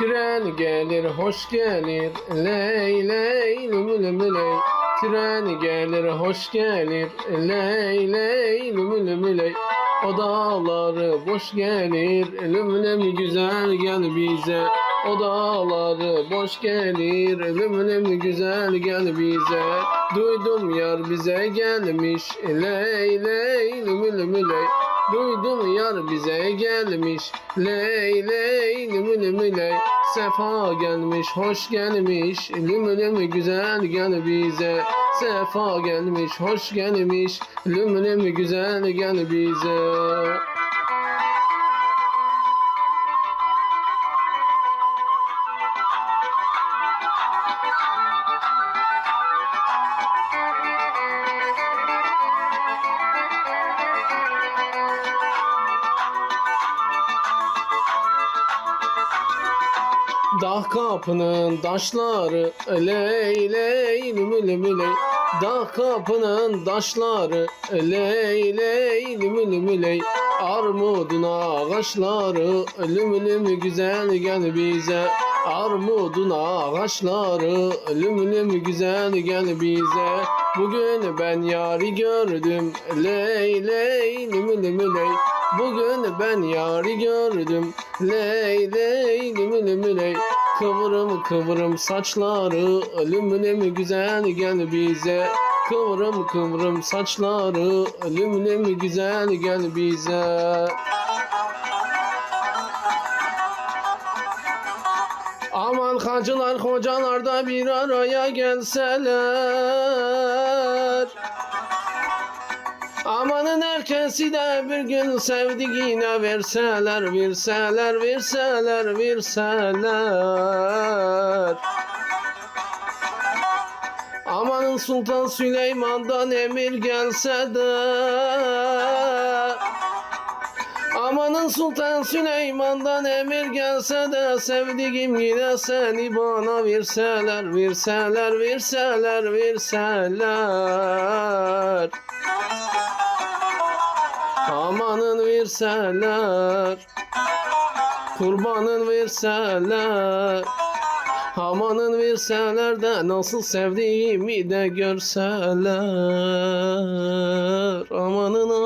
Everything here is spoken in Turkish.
Tren gelir hoş gelir. Ley ley lümü lümü ley. Tren gelir hoş gelir. Ley ley lümü lümü ley. O boş gelir. Lümü lümü güzel gel bize. O boş gelir. Lümü lümü güzel gel bize. Duydum yar bize gelmiş. Ley ley lümü lümü ley Duydum yar bize gelmiş. Ley ley lümü lümü ley. Sefa gelmiş hoş gelmiş. Lümü lümü güzel gel bize. Sefa gelmiş hoş gelmiş. Lümü lümü güzel gel bize Dağ kapının taşları ley ley lümü lümü Dağ kapının taşları ley ley lümü lümü ley Armudun ağaçları lümü lümü güzel gel bize Armudun ağaçları lümü lümü güzel gel bize. Bugün ben yari gördüm ley ley lümü lümü ley. Bugün ben yari gördüm Ley ley lümü lümü ley. Kıvırım kıvırım saçları Lümü lümü güzel gel bize. Kıvırım kıvırım saçları Lümü lümü güzel gel bize Aman hacılar hocalar da bir araya gelseler Amanın herkesi de bir gün sevdiğine verseler, verseler, verseler, verseler. Amanın Sultan Süleyman'dan emir gelse de Amanın Sultan Süleyman'dan emir gelse de Sevdiğim yine seni bana verseler Verseler, verseler, verseler. Amanın verseler Kurbanın verseler. Amanın verseler de nasıl sevdiğimi de görseler. Amanın aman